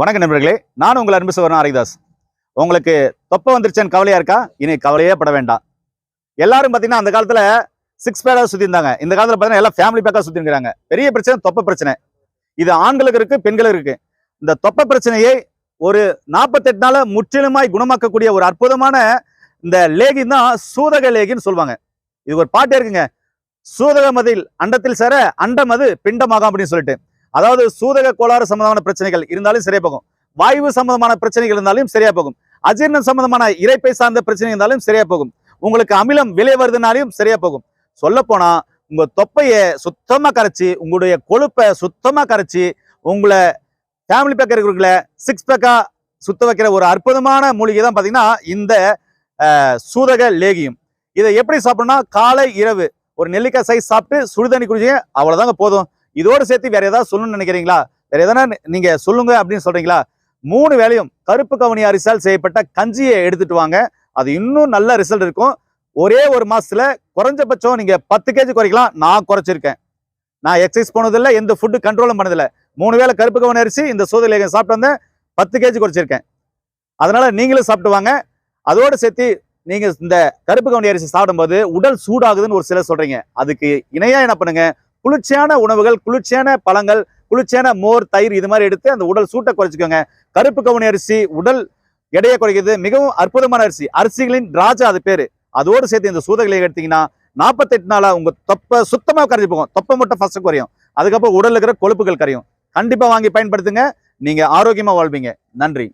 வணக்கம் நண்பர்களே நான் உங்கள் அன்பு சோழன் ஹரிதாஸ். உங்களுக்கு தொப்பை வந்துருச்சேன்னு கவலையா இருக்கா? இனி கவலையே பட வேண்டாம். எல்லாரும் பார்த்தீங்கன்னா அந்த காலத்தில் சிக்ஸ் பேக்கா சுற்றிருந்தாங்க இந்த காலத்தில் பார்த்தீங்கன்னா எல்லாம் ஃபேமிலி பேக்காக சுற்றிருக்கிறாங்க பெரிய பிரச்சனை தொப்பை பிரச்சனை. இது ஆண்களுக்கு இருக்கு பெண்களுக்கு இருக்கு. இந்த தொப்பை பிரச்சனையை ஒரு நாற்பத்தெட்டு நாள முற்றிலுமாய் குணமாக்கக்கூடிய ஒரு அற்புதமான இந்த லேகி தான் சூதக லேகின்னு சொல்லுவாங்க. இது ஒரு பாட்டே இருக்குங்க. சூதக மதில் அண்டத்தில் சேர அண்டம் அது பிண்டமாகும் அப்படின்னு சொல்லிட்டு. அதாவது சூதக கோளாறு சம்பந்தமான பிரச்சனைகள் இருந்தாலும் சரியா போகும். வாயு சம்பந்தமான பிரச்சனைகள் இருந்தாலும் சரியா போகும். அஜீர்ணம் சம்பந்தமான இறைப்பை சார்ந்த பிரச்சனை இருந்தாலும் சரியா போகும். உங்களுக்கு அமிலம் விலை வருதுனாலையும் சரியா போகும். சொல்ல போனா உங்க தொப்பையை சுத்தமா கரைச்சி உங்களுடைய கொழுப்பை சுத்தமா கரைச்சி உங்களை ஃபேமிலி பேக்கர் இருக்கிற சிக்ஸ் பேக்கா சுத்த வைக்கிற ஒரு அற்புதமான மூலிகை தான் பார்த்தீங்கன்னா இந்த சூதக லேகியம். இதை எப்படி சாப்பிடணும்னா காலை இரவு ஒரு நெல்லிக்காய் சைஸ் சாப்பிட்டு சுடுதண்ணி குடிச்சிங்க அவ்வளோதாங்க போதும். இதோடு சேர்த்து வேற ஏதாவது சொல்லணும்னு நினைக்கிறீங்களா? வேற எதனா நீங்க சொல்லுங்க அப்படின்னு சொல்றீங்களா? மூணு வேளையும் கருப்பு கவனி அரிசால் செய்யப்பட்ட கஞ்சியை எடுத்துட்டு வாங்க. அது இன்னும் நல்ல ரிசல்ட் இருக்கும். ஒரே ஒரு மாசத்துல குறைஞ்சபட்சம் நீங்க பத்து கேஜி குறைக்கலாம். நான் குறைச்சிருக்கேன். நான் எக்ஸசைஸ் போனதில்லை எந்த ஃபுட்டு கண்ட்ரோலும் பண்ணதில்லை. மூணு வேளை கருப்பு கவனி அரிசி இந்த சோதனை சாப்பிட்டு வந்தேன். பத்து கேஜி குறைச்சிருக்கேன். அதனால நீங்களும் சாப்பிட்டு வாங்க. அதோடு சேர்த்து நீங்கள் இந்த கருப்பு கவனி அரிசி சாப்பிடும்போது உடல் சூடாகுதுன்னு ஒரு சிலர் சொல்கிறீங்க அதுக்கு இணையாக என்ன பண்ணுங்கள் குளிர்ச்சியான உணவுகள் குளிர்ச்சியான பழங்கள் குளிர்ச்சியான மோர் தயிர் இது மாதிரி எடுத்து அந்த உடல் சூட்டை குறைச்சிக்கோங்க. கருப்பு கவுனி அரிசி உடல் எடையை குறைக்கிறது மிகவும் அற்புதமான அரிசி. அரிசிகளின் ராஜா அது பேர். அதோடு சேர்த்து இந்த சூதகளை எடுத்தீங்கன்னா நாற்பத்தெட்டு நாளாக உங்கள் தொப்பை சுத்தமாக கரைஞ்சி போகும். தொப்பை மட்டும் ஃபஸ்ட்டு குறையும். அதுக்கப்புறம் உடலில் இருக்கிற கொழுப்புகள் கரையும். கண்டிப்பாக வாங்கி பயன்படுத்துங்க. நீங்கள் ஆரோக்கியமாக வாழ்வீங்க. நன்றி.